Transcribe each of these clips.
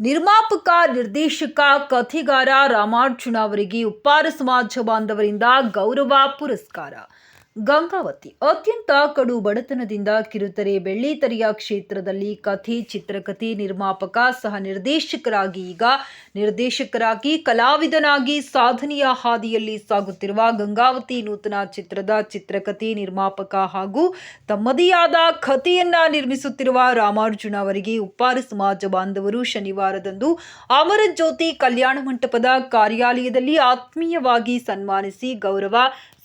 ನಿರ್ಮಾಪಕ ನಿರ್ದೇಶಕ ಕಥೆಗಾರ ರಾಮಾರ್ಜುನ ಅವರಿಗೆ ಉಪ್ಪಾರ ಸಮಾಜ ಬಾಂಧವರಿಂದ ಗೌರವ ಪುರಸ್ಕಾರ. ಗಂಗಾವತಿ. ಅತ್ಯಂತ ಕಡು ಬಡತನದಿಂದ ಕಿರುತೆರೆ ಬೆಳ್ಳಿತೆರೆಯ ಕ್ಷೇತ್ರದಲ್ಲಿ ಕಥೆ, ಚಿತ್ರಕಥೆ ನಿರ್ಮಾಪಕ ಸಹ ನಿರ್ದೇಶಕರಾಗಿ ಈಗ ನಿರ್ದೇಶಕರಾಗಿ ಕಲಾವಿದನಾಗಿ ಸಾಧನೆಯ ಹಾದಿಯಲ್ಲಿ ಸಾಗುತ್ತಿರುವ ಗಂಗಾವತಿ ನೂತನ ಚಿತ್ರದ ಚಿತ್ರಕಥೆ ನಿರ್ಮಾಪಕ ಹಾಗೂ ತಮ್ಮದೇ ಆದ ಕಥೆಯನ್ನ ನಿರ್ಮಿಸುತ್ತಿರುವ ರಾಮಾರ್ಜುನ ಅವರಿಗೆ ಉಪ್ಪಾರ ಸಮಾಜ ಬಾಂಧವರು ಶನಿವಾರದಂದು ಅಮರ ಜ್ಯೋತಿ ಕಲ್ಯಾಣ ಮಂಟಪದ ಕಾರ್ಯಾಲಯದಲ್ಲಿ ಆತ್ಮೀಯವಾಗಿ ಸನ್ಮಾನಿಸಿ ಗೌರವ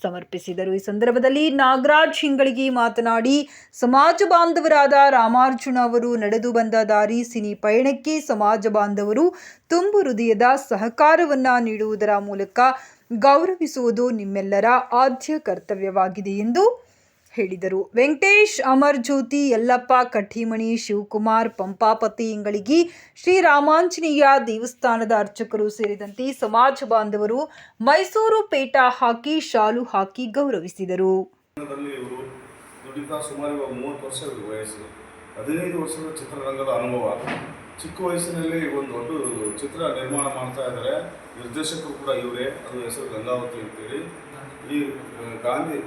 ಸಮರ್ಪಿಸಿದರು. ಈ ಸಂದರ್ಭದಲ್ಲಿ ನಾಗರಾಜ್ ಹಿಂಗಳಿಗೆ ಮಾತನಾಡಿ, ಸಮಾಜ ಬಾಂಧವರಾದ ರಾಮಾರ್ಜುನ ಅವರು ನಡೆದು ಬಂದ ದಾರಿ ಸಿನಿ ಪಯಣಕ್ಕೆ ಸಮಾಜ ಬಾಂಧವರು ತುಂಬು ಹೃದಯದ ಸಹಕಾರವನ್ನು ನೀಡುವುದರ ಮೂಲಕ ಗೌರವಿಸುವುದು ನಿಮ್ಮೆಲ್ಲರ ಆದ್ಯ ಕರ್ತವ್ಯವಾಗಿದೆ ಎಂದು ಹೇಳಿದರು. ವೆಂಕಟೇಶ್, ಅಮರ್ ಜ್ಯೋತಿ, ಯಲ್ಲಪ್ಪ, ಕಠಿಮಣಿ, ಶಿವಕುಮಾರ್, ಪಂಪಾಪತಿ ಇಂಗಳಿಗಿ ಶ್ರೀ ರಾಮಾಂಜನೇಯ ದೇವಸ್ಥಾನದ ಅರ್ಚಕರು ಸೇರಿದಂತೆ ಸಮಾಜ ಬಾಂಧವರು ಮೈಸೂರು ಪೇಟ ಹಾಕಿ ಶಾಲು ಹಾಕಿ ಗೌರವಿಸಿದರು. ಹದಿನೈದು ವರ್ಷದ ಚಿತ್ರರಂಗದ ಅನುಭವ. ಚಿಕ್ಕ ವಯಸ್ಸಿನಲ್ಲಿ ಒಂದು ದೊಡ್ಡ ಚಿತ್ರ ನಿರ್ಮಾಣ ಮಾಡ್ತಾ ಇದ್ದಾರೆ. ನಿರ್ದೇಶಕರು ಕೂಡ ಇವರೇ. ಅದು ಹೆಸರು ಗಂಗಾವತಿ ಅಂತೇಳಿ. ಈ ಗಾಂಧಿ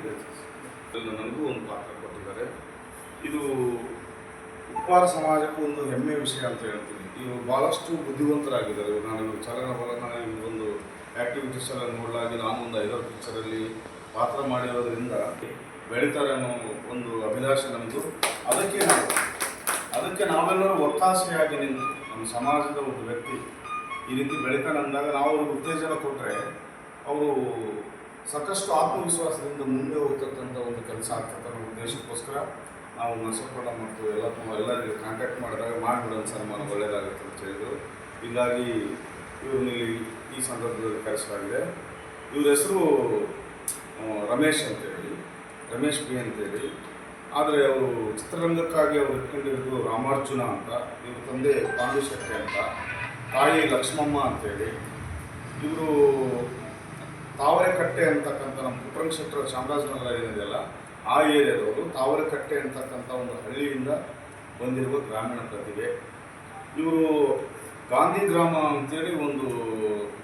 ಇಲ್ಲಿ ನನಗೂ ಒಂದು ಪಾತ್ರ ಕೊಟ್ಟಿದ್ದಾರೆ. ಇದು ಉಪ್ಪಾರ ಸಮಾಜಕ್ಕೂ ಒಂದು ಹೆಮ್ಮೆಯ ವಿಷಯ ಅಂತ ಹೇಳ್ತೀನಿ. ಇವರು ಭಾಳಷ್ಟು ಬುದ್ಧಿವಂತರಾಗಿದ್ದಾರೆ. ನಾನು ಚಲನವಲನ ಒಂದು ಆ್ಯಕ್ಟಿವಿಟೀಸ್ ಎಲ್ಲ ನೋಡಲಾಗಿ ನಾನು ಒಂದು ಐದಾರು ಪಿಕ್ಚರಲ್ಲಿ ಪಾತ್ರ ಮಾಡಿರೋದ್ರಿಂದ ಬೆಳೀತಾರೆ ಅನ್ನೋ ಒಂದು ಅಭಿಲಾಷೆ ನಮ್ಮದು ಅದಕ್ಕೆ ನಾವು, ಅದಕ್ಕೆ ನಾವೆಲ್ಲರೂ ಒತ್ತಾಸೆಯಾಗಿ ನಿಂತು, ನಮ್ಮ ಸಮಾಜದ ಒಂದು ವ್ಯಕ್ತಿ ಈ ರೀತಿ ಬೆಳೀತಾನೆ ಅಂದಾಗ ನಾವು ಅವ್ರಿಗೆ ಉತ್ತೇಜನ ಕೊಟ್ಟರೆ ಅವರು ಸಾಕಷ್ಟು ಆತ್ಮವಿಶ್ವಾಸದಿಂದ ಮುಂದೆ ಹೋಗ್ತಕ್ಕಂಥ ಒಂದು ಕೆಲಸ ಆಗ್ತದೆ ಉದ್ದೇಶಕ್ಕೋಸ್ಕರ ನಾವು ಮಸಪಟ ಮತ್ತು ಎಲ್ಲ ಎಲ್ಲರಿಗೆ ಕಾಂಟ್ಯಾಕ್ಟ್ ಮಾಡಿದಾಗ ಮಾಡಿಬಿಡೋಣ ಸನ್ಮಾನ ಒಳ್ಳೆಯದಾಗುತ್ತೆ ಅಂತ ಹೇಳಿದರು. ಹೀಗಾಗಿ ಇವ್ರನ್ನ ಈ ಸಂದರ್ಭದಲ್ಲಿ ಕರೆಸಲಾಗಿದೆ. ಇವ್ರ ಹೆಸರು ರಮೇಶ್ ಅಂತೇಳಿ, ರಮೇಶ್ ಬಿ ಅಂತೇಳಿ. ಆದರೆ ಅವರು ಚಿತ್ರರಂಗಕ್ಕಾಗಿ ಅವರು ಇಟ್ಕೊಂಡಿರೋದು ರಾಮಾರ್ಜುನ ಅಂತ, ಇವ್ರ ತಂದೆ ಪಾಂಡು ಶೆಟ್ಟಿ ಅಂತ, ತಾಯಿ ಲಕ್ಷ್ಮಮ್ಮ ಅಂತೇಳಿ. ಇವರು ತಾವರೆಕಟ್ಟೆ ಅಂತಕ್ಕಂಥ ನಮ್ಮ ಪುಟ್ರಂಗ ಕ್ಷೇತ್ರ ಚಾಮರಾಜನಗರ ಏನಿದೆಯಲ್ಲ, ಆ ಏರಿಯಾದವರು ತಾವರೆಕಟ್ಟೆ ಅಂತಕ್ಕಂಥ ಒಂದು ಹಳ್ಳಿಯಿಂದ ಬಂದಿರುವ ಗ್ರಾಮೀಣ ಪ್ರತಿಭೆ. ಇವರು ಗಾಂಧಿ ಗ್ರಾಮ ಅಂತೇಳಿ ಒಂದು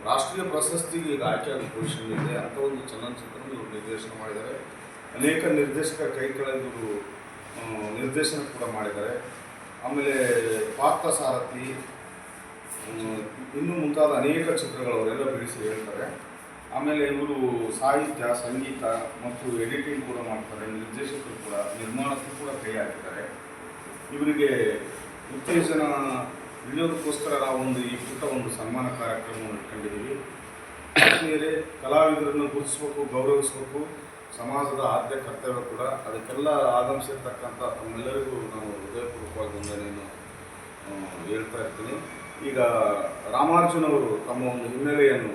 ರಾಷ್ಟ್ರೀಯ ಪ್ರಶಸ್ತಿಗೆ ಈಗ ಆಯ್ಕೆಯಾದ ಪೊಸಿಷನ್ ಇದೆ. ಅಂತ ಒಂದು ಚಲನಚಿತ್ರ ಇವರು ನಿರ್ದೇಶನ ಮಾಡಿದ್ದಾರೆ. ಅನೇಕ ನಿರ್ದೇಶಕ ಕೈ ಕೆಳಗೆ ಇವರು ನಿರ್ದೇಶನ ಕೂಡ ಮಾಡಿದ್ದಾರೆ. ಆಮೇಲೆ ಪಾತ್ರ ಸಾರಥಿ ಇನ್ನೂ ಮುಂತಾದ ಅನೇಕ ಚಿತ್ರಗಳು ಅವರೆಲ್ಲ ಬಿಡಿಸಿ ಹೇಳ್ತಾರೆ. ಆಮೇಲೆ ಇವರು ಸಾಹಿತ್ಯ, ಸಂಗೀತ ಮತ್ತು ಎಡಿಟಿಂಗ್ ಕೂಡ ಮಾಡ್ತಾರೆ, ನಿರ್ದೇಶಕರು ಕೂಡ, ನಿರ್ಮಾಣಕ್ಕೂ ಕೂಡ ಕೈ ಹಾಕಿದ್ದಾರೆ ಇವರಿಗೆ ಉತ್ತೇಜನ ನೀಡೋದಕ್ಕೋಸ್ಕರ ನಾವು ಒಂದು ಈ ಪುಟ್ಟ ಒಂದು ಸನ್ಮಾನ ಕಾರ್ಯಕ್ರಮವನ್ನು ಇಟ್ಕೊಂಡಿದ್ದೀವಿ. ಆತ್ಮೀಯರೇ ಕಲಾವಿದರನ್ನು ಗುರುತಿಸಬೇಕು, ಗೌರವಿಸಬೇಕು, ಸಮಾಜದ ಆದ್ಯ ಕರ್ತವ್ಯ ಕೂಡ, ಅದಕ್ಕೆಲ್ಲ ಆಗಮಿಸಿರ್ತಕ್ಕಂಥ ತಮ್ಮೆಲ್ಲರಿಗೂ ನಾವು ಹೃದಯಪೂರ್ವಕವಾಗಿ ವಂದನೆಯನ್ನು ಹೇಳ್ತಾ ಇರ್ತೀನಿ. ಈಗ ರಾಮಾರ್ಜುನವರು ತಮ್ಮ ಒಂದು ಹಿನ್ನೆಲೆಯನ್ನು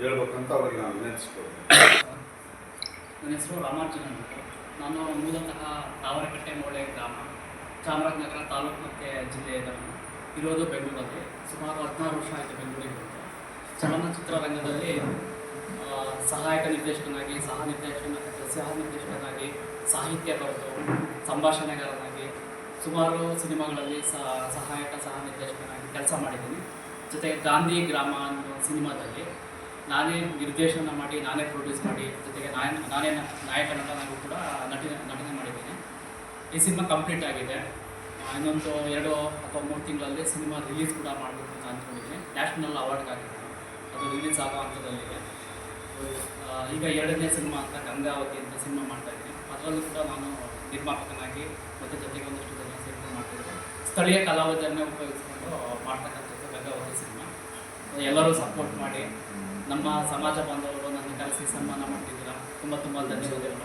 ಹೇಳ್ಬೇಕಂತ ಅವರಿಗೆ ನಾನು ವಿನಂತಿಸ್ಕೊಳ್ತೀನಿ. ನನ್ನ ಹೆಸರು ರಾಮಾರ್ಜುನ ನಾನು ಮೂಲತಃ ತಾವರಕಟ್ಟೆ ಮೋಳೆ ಗ್ರಾಮ, ಚಾಮರಾಜನಗರ ತಾಲೂಕು ಮತ್ತು ಜಿಲ್ಲೆಯ ಇರೋದು ಬೆಂಗಳೂರಲ್ಲಿ. ಸುಮಾರು ಹದಿನಾರು ವರ್ಷ ಆಯಿತು ಬೆಂಗಳೂರಿಗೆ ಚಲನಚಿತ್ರ ರಂಗದಲ್ಲಿ ಸಹಾಯಕ ನಿರ್ದೇಶಕನಾಗಿ, ಸಹ ನಿರ್ದೇಶನ ಸಹ ನಿರ್ದೇಶಕನಾಗಿ, ಸಾಹಿತ್ಯ ಬರೆದು, ಸಂಭಾಷಣೆಗಾರನಾಗಿ, ಸುಮಾರು ಸಿನಿಮಾಗಳಲ್ಲಿ ಸಹ ಸಹಾಯಕ, ಸಹ ನಿರ್ದೇಶಕನಾಗಿ ಕೆಲಸ ಮಾಡಿದ್ದೀನಿ. ಜೊತೆಗೆ ಗಾಂಧಿ ಗ್ರಾಮ ಅನ್ನೋ ಸಿನಿಮಾದಲ್ಲಿ ನಾನೇ ನಿರ್ದೇಶನ ಮಾಡಿ, ನಾನೇ ಪ್ರೊಡ್ಯೂಸ್ ಮಾಡಿ, ಜೊತೆಗೆ ನಾನೇ ನಾನೇ ನಾಯಕ ನಟನಾಗೂ ಕೂಡ ನಟಿ, ನಟನೆ ಮಾಡಿದ್ದೀನಿ. ಈ ಸಿನಿಮಾ ಕಂಪ್ಲೀಟ್ ಆಗಿದೆ. ಇನ್ನೊಂದು ಎರಡು ಅಥವಾ ಮೂರು ತಿಂಗಳಲ್ಲಿ ಸಿನಿಮಾ ರಿಲೀಸ್ ಕೂಡ ಮಾಡಬೇಕು ಅಂತ ಅಂದ್ಕೊಂಡಿದ್ದೀನಿ ನ್ಯಾಷನಲ್ ಅವಾರ್ಡ್ಗಾಗಿದೆ ಅದು ರಿಲೀಸ್ ಆಗೋ ಹಂತದಲ್ಲಿದೆ. ಈಗ ಎರಡನೇ ಸಿನಿಮಾ ಅಂತ ಗಂಗಾವತಿ ಅಂತ ಸಿನಿಮಾ ಮಾಡ್ತಾ ಇದ್ದೀನಿ. ಅದರಲ್ಲೂ ಕೂಡ ನಾನು ನಿರ್ಮಾಪಕನಾಗಿ ಮತ್ತು ಜೊತೆಗೆ ಒಂದಷ್ಟು ಜನ ಸೇರ್ಕೊಂಡು ಮಾಡ್ತಿದ್ದೆ. ಸ್ಥಳೀಯ ಕಲಾವಿದರನ್ನೇ ಉಪಯೋಗಿಸ್ಕೊಂಡು ಮಾಡ್ತಕ್ಕಂಥದ್ದು ಗಂಗಾವತಿ ಸಿನಿಮಾ. ಎಲ್ಲರೂ ಸಪೋರ್ಟ್ ಮಾಡಿ ನಮ್ಮ ಸಮಾಜ ಬಾಂಧವರು ನನ್ನ ಕರೆಸಿ ಸನ್ಮಾನ ಮಾಡ್ತಿದ್ದೀರಾ? ತುಂಬ ತುಂಬ ಧನ್ಯವಾದಗಳು.